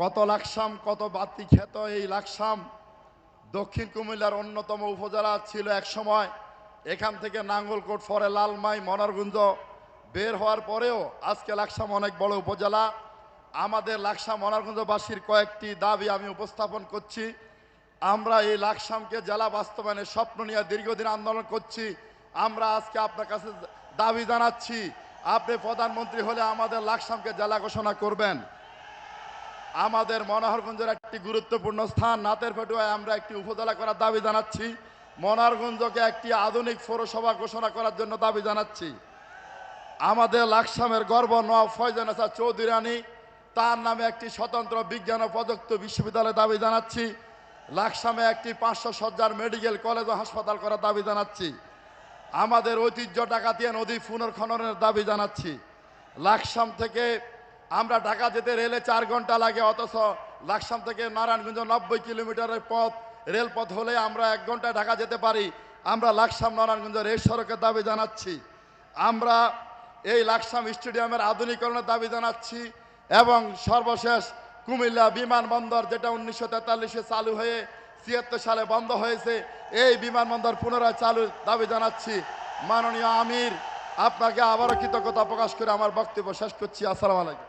কত লাকসাম, কত বাতি খ্যাত এই লাকসাম। দক্ষিণ কুমিল্লার অন্যতম উপজেলা ছিল এক সময়, এখান থেকে নাঙ্গলকোট ফরে লালমাই, মনারগুঞ্জ। বের হওয়ার পরেও আজকে লাকসাম অনেক বড় উপজেলা। আমাদের লাকসাম মনারগুঞ্জবাসীর কয়েকটি দাবি আমি উপস্থাপন করছি। আমরা এই লাকসামকে জেলা বাস্তবায়নের স্বপ্ন নিয়ে দীর্ঘদিন আন্দোলন করছি। আমরা আজকে আপনার কাছে দাবি জানাচ্ছি, আপনি প্রধানমন্ত্রী হলে আমাদের লাকসামকে জেলা ঘোষণা করবেন। আমাদের মনোহরগঞ্জের একটি গুরুত্বপূর্ণ স্থান। নাতের ফেটুয়ায় আমরা একটি উপজেলা করার দাবি জানাচ্ছি। মনোহরগঞ্জকে একটি আধুনিক পৌরসভা ঘোষণা করার জন্য দাবি জানাচ্ছি। আমাদের লাকসামের গর্ব নওয়াব ফয়জানাসা চৌধুরী রানী, তার নামে একটি স্বতন্ত্র বিজ্ঞান ও প্রযুক্তি বিশ্ববিদ্যালয় দাবি জানাচ্ছি। লাকসামে একটি পাঁচশো সজ্জার মেডিকেল কলেজ ও হাসপাতাল করার দাবি জানাচ্ছি। আমাদের ঐতিহ্য ডাকাতিয়া নদী পুনর্খননের দাবি জানাচ্ছি। লাকসাম থেকে আমরা ঢাকা যেতে রেলে চার ঘণ্টা লাগে, অথচ লাকসাম থেকে নারায়ণগঞ্জ নব্বই কিলোমিটারের পথ, রেলপথ হলে আমরা এক ঘন্টায় ঢাকা যেতে পারি। আমরা লাকসাম নারায়ণগঞ্জ রেল সড়কের দাবি জানাচ্ছি। আমরা এই লাকসাম স্টেডিয়ামের আধুনিকরণের দাবি জানাচ্ছি এবং সর্বশেষ কুমিল্লা বিমানবন্দর, যেটা উনিশশো তেতাল্লিশে চালু হয়ে ছিয়াত্তর সালে বন্ধ হয়েছে, এই বিমানবন্দর পুনরায় চালুর দাবি জানাচ্ছি। মাননীয় আমির, আপনাকে আবারও কৃতজ্ঞতা প্রকাশ করে আমার বক্তব্য শেষ করছি। আসসালামু আলাইকুম।